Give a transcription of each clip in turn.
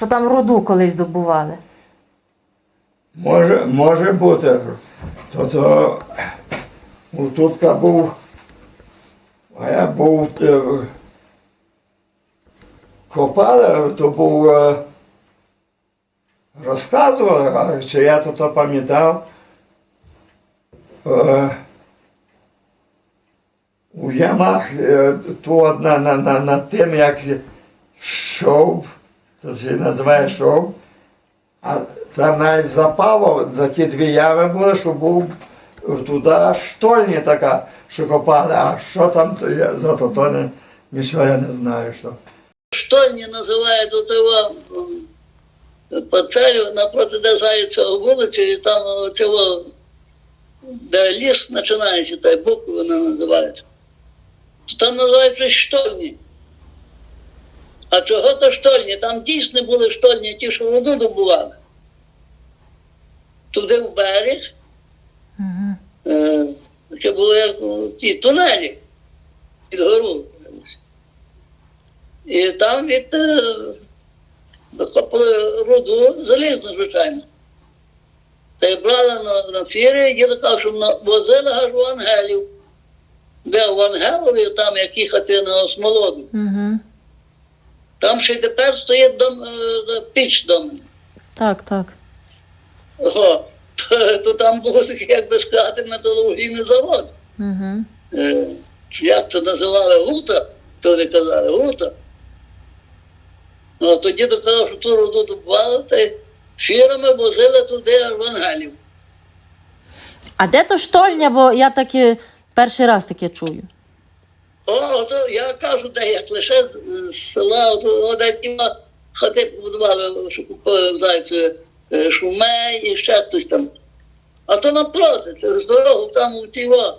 Що там руду колись добували. Може, може бути. То, то тут був, а я був е, копали, то був е, розказували, а чи я то пам'ятав. Е, у ямах то на, на, на, на тим, як шов, то це називає шов. А там навіть запало за ті дві ями були, що був туди штольня така, що копали, а що там, то я, зато то не, нічого я не знаю. Що. Штольні називають от його по царю напроти де Зайцева вулиці, і там оцього, де ліс починається, та й букви вони називають. Там називають штольні. А чого то штольні? Там дійсно були штольні, ті, що воду добували. Туди в берег. Угу. Е, Таке було як у ті тунелі під гору. І там від е, викопали руду залізну, звичайно. Та й брали на, на фірі, діда казав, що возили аж у Ангелів. Де в Ангелові, там як їхати на Смолоду. Угу. Там ще й тепер стоїть дом, е, піч дом. Так, так. О, то, то там був як би сказати, металургійний завод. Угу. Е, як то називали гута, то не казали гута. Ну, а тоді доказав, що ту руду добували, та й фірами возили туди аж. А де то штольня, бо я таки перший раз таке чую. О, то я кажу, де як лише з, з села, то де хати побудували, що купили в Зайцеві е, Шумей і ще хтось там. А то напроти, через дорогу там у тіво.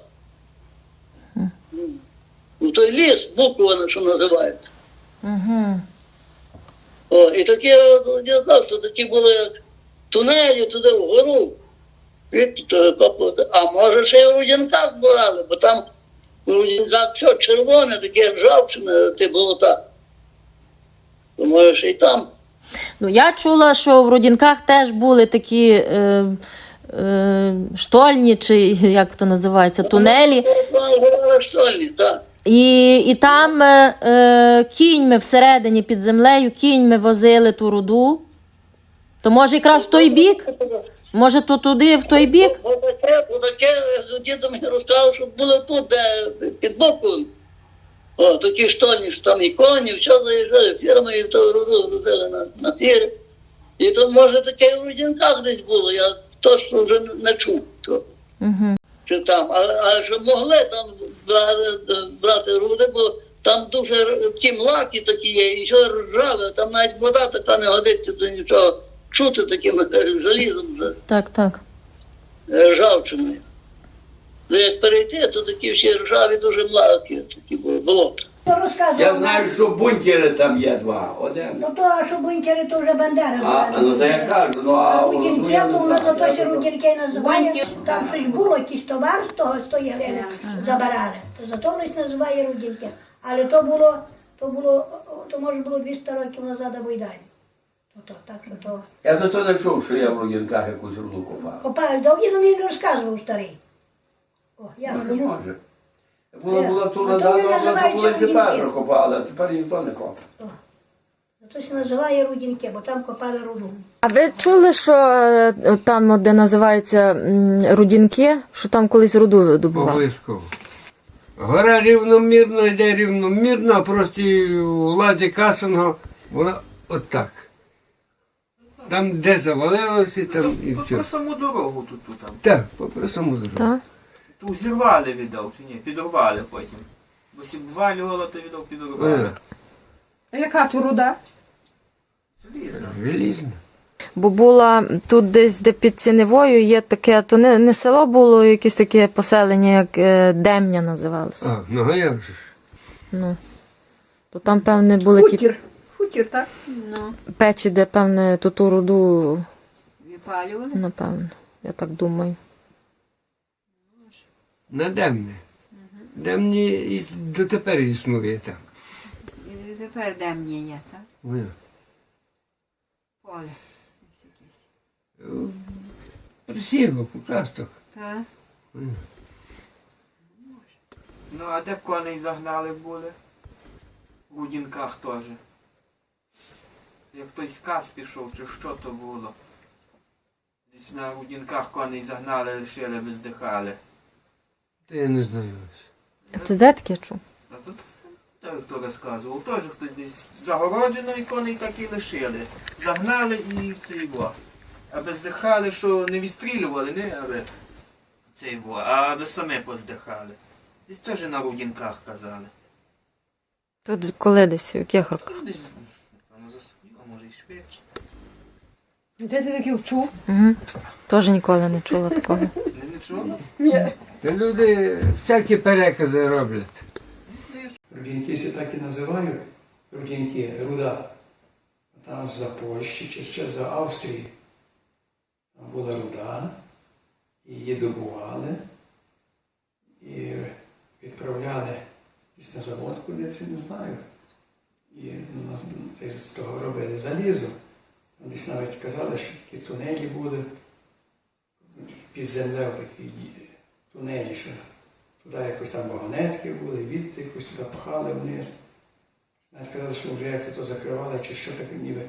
У той ліс, Буковина, що називають. Угу. О, і такі, от, я знав, що такі були як тунелі туди вгору. Від, е. А може ще й у Рудянках збирали, бо там у Рудянках все червоне, таке ржавчине, ті болота. То може ще й там. Ну, я чула, що в Рудінках теж були такі е, е, штольні, чи як то називається, тунелі. Штольні, так. І, і там е, е, кіньми всередині під землею, кіньми возили ту руду. То може якраз в той бік? Може, то туди, в той бік? Бо таке, бо таке мені розказав, що було тут, де під боком. О, такі штольні, що там і коні, все заїжджали фірми, і то руду грузили на, на фіри. І то, може, таке в Рудінках десь було, я точно вже не чув. То. Угу. Чи там, а, а що могли там брати, брати руди, бо там дуже ті млаки такі є, і що ржаве, там навіть вода така не годиться до нічого. Чути таким е, залізом за Так, так. е, ржавчиною. Ну, як перейти, то такі всі ржаві дуже млаки, такі були болота. Я знаю, що бункери там є два. Один. Ну то, а що бункери, то вже Бандера. А, ну це я кажу, ну а ну, не то воно знаю, то я ще кажу. Називає. Там щось було, якийсь товар з того, з тої глини забирали. То зато воно називає Рудінки. Але то було, то було, то може було 200 років назад або й далі. То, то, так що то. Я за то не чув, що я в Рогінках якусь руду копав. Копали, да він мені розказував старий. О, я Ну, не може. Була, Е, була тут а то вони називають була Рогінки. тепер копали, а тепер ніхто не копає. Зато се називає Рудінки, бо там копали руду. А ви чули, що е, там, де називається м, Рудінки, що там колись руду добували? Обов'язково. Гора рівномірно йде рівномірно, а просто у лазі касаного вона отак. Там, де завалилося, там і Тут про все. саму дорогу тут, тут там. Так, по простому зробити. Так. Ту зірвали віддав чи ні? Підорвали потім. Бо сібвалювало, то віддав підорвали. Е, Яка то руда? Желізно. Бо була тут десь, де під Ціневою є таке, то не, не село було, якесь таке поселення, як е, Демня називалося. А, ну а я вже ж. Ну. То там, певне, були ті Хутір. Так? печі, де, певне, ту ту руду, Випалювали. напевно. Я так думаю. На Демне. Демні і дотепер існує там. І тепер де мені є, так? Ой. поле. Присілок, участок. Так. Ну, а де коней загнали були? В Гудінках теж. Як хтось каз пішов, чи що то було? Десь на Гудінках коней загнали, лишили, виздихали. Та я не знаю. А ти де таке чув? А тут так хто розказував, теж хтось десь загороджено і коней так і лишили. Загнали і це його. Аби здихали, що не відстрілювали, не, аби це його, а аби самі поздихали. Десь теж на Рудінках казали. Тут коли десь, у яких роках? Ну, Десь, напевно, засуділо, може і швидше. Де ти таке вчув? Угу. Теж ніколи не чула такого. Не, не чули? Та люди всякі перекази роблять. Рудінки се так і називають. Рудінки, руда. Там за Польщі чи ще за Австрії. Там була руда, її добували і відправляли десь на завод, куди це не знаю. І ну, нас з того робили залізо. Десь навіть казали, що такі тунелі були під землею такі тунелі, що туди якось там вагонетки були, відти якось туди пхали вниз. Навіть казали, що вже як то закривали, чи що таке ніби,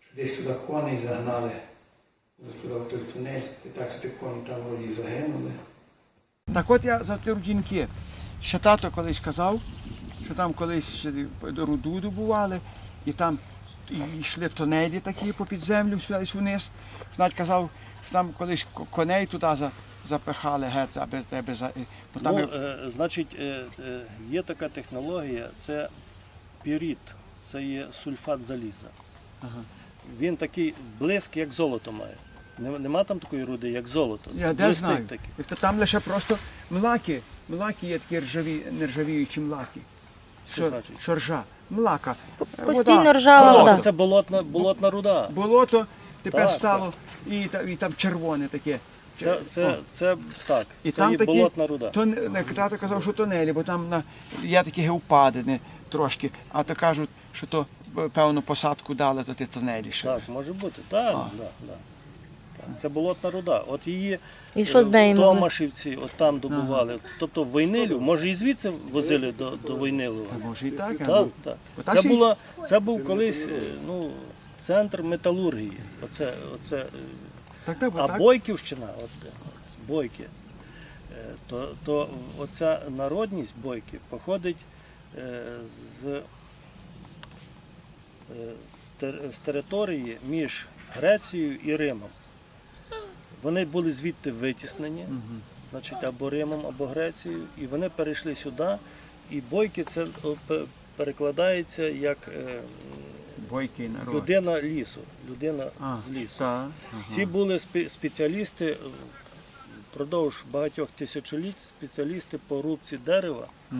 що десь туди коней загнали, туди в той тунель, і так ті коні там вроді загинули. Так от я за ті рудінки. Ще тато колись казав, що там колись руду добували, і там і йшли тунелі такі по землю сюди вниз. Навіть казав, що там колись коней туди за- запихали геть, аби, аби, за- там Ну, е, значить, е, е, є така технологія, це піріт, це є сульфат заліза. Ага. Він такий блиск, як золото має. Нема, там такої руди, як золото. Я де знаю. такий. Там лише просто млаки, млаки є такі ржаві, нержавіючі млаки. Що значить? що ржа. Млака. Постійно вода. ржава Болото, це болотна, болотна руда. Болото тепер Так, стало і, та- і там червоне таке. Це, це, це так, І це там є такі- болотна руда. То не- тато казав, що тунелі, бо там на, є такі геопадини трошки, а то кажуть, що то е, певну посадку дали, то ті тунелі. Ще. Так, може бути. Так, да, да. Так, Це болотна руда. От її І що з нею? Томашівці, от там добували. Тобто Войнилів, може і звідси возили до, до Войнилова. Може і так, Так, так. Це, була, це був колись е, ну, центр металургії. Оце, оце, е, так, так, а так. Бойківщина, от, е, от, Бойки, е, то, то оця народність Бойки походить е, з, е, з, тер- з території між Грецією і Римом. Вони були звідти витіснені, значить, або Римом, або Грецією, і вони перейшли сюди. І бойки це перекладається як е, Бойкий народ. людина лісу, людина А, з лісу. Так, ага. Ці були спе- спеціалісти е, впродовж багатьох тисячоліть, спеціалісти по рубці дерева. Е,